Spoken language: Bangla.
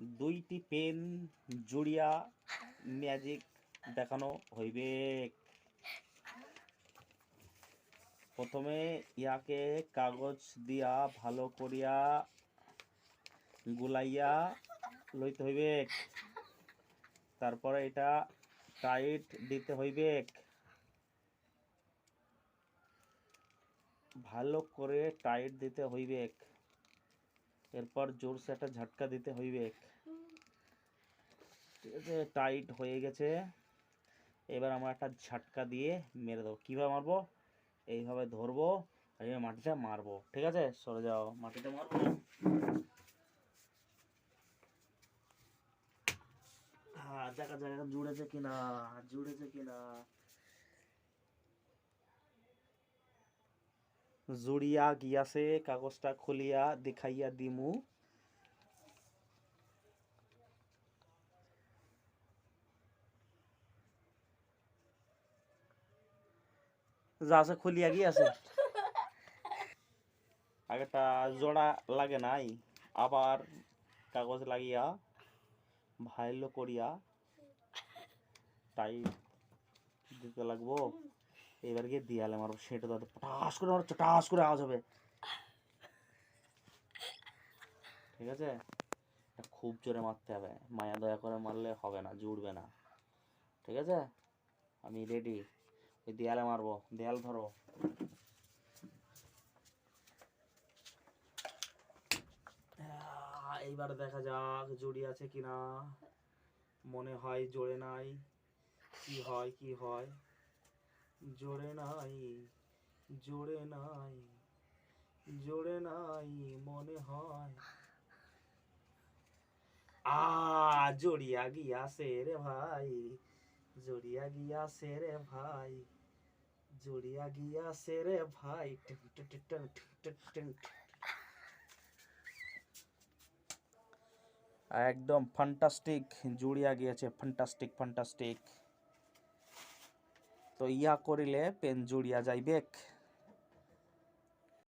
দুইটি পেন, জুড়িয়া, ম্যাজিক দেখানো হইবে। প্রথমে ইয়াকে কাগজ দিয়া ভালো করিয়া গুলাইয়া লইতে হইবে। তারপরে এটা টাইট দিতে হইবে। ভালো করে টাইট দিতে হইবে। এরপর জোরসে একটা ঝটকা দিতে হইবে। টাইট হয়ে গেছে। এবার আমরা একটা ঝটকা দিয়ে মেরে দেবো। কীভাবে মারবো? এইভাবে ধরবো আর এইভাবে মাটিতে মারবো। ঠিক আছে? সরে যাও মাটিতে মারবো হ্যাঁ দেখা জায়গা জুড়েছে কিনা জুড়েছে কিনা। জুড়িয়া গিয়াছে কাগজটা খুলিয়া দেখাইয়া দিমু যা আছে খুলিয়া গিয়াছে আগেটা জোড়া লাগে নাই আবার কাগজ লাগিয়া ভাইলো করিয়া টাইট দিতে লাগবো এবার গিয়ে দিয়ালে মারবো, সেটা দাদা পটাস করে মারো চটাস করে আওয়াজ হবে। ঠিক আছে? খুব জোরে মারতে হবে। মায়া দয়া করে মারলে হবে না, জুড়বে না। ঠিক আছে? আমি রেডি ওই দেয়ালে মারবো, দেয়াল ধরো। এইবার দেখা যাক জড়ি আছে কিনা। মনে হয় জোরে নাই। কি হয় কি হয়? জোরে নাই জোরে নাই জোরে নাই মনে হয় আ জড়িয়া গিয়াছে রে ভাই জড়িয়া গিয়াছে রে ভাই জড়িয়া গিয়াছে রে ভাই। একদম ফ্যান্টাস্টিক জুড়িয়া গিয়েছে ফ্যান্টাস্টিক ফ্যান্টাস্টিক তো ইয়া করিলে পেন জুড়িয়া যাইবেক।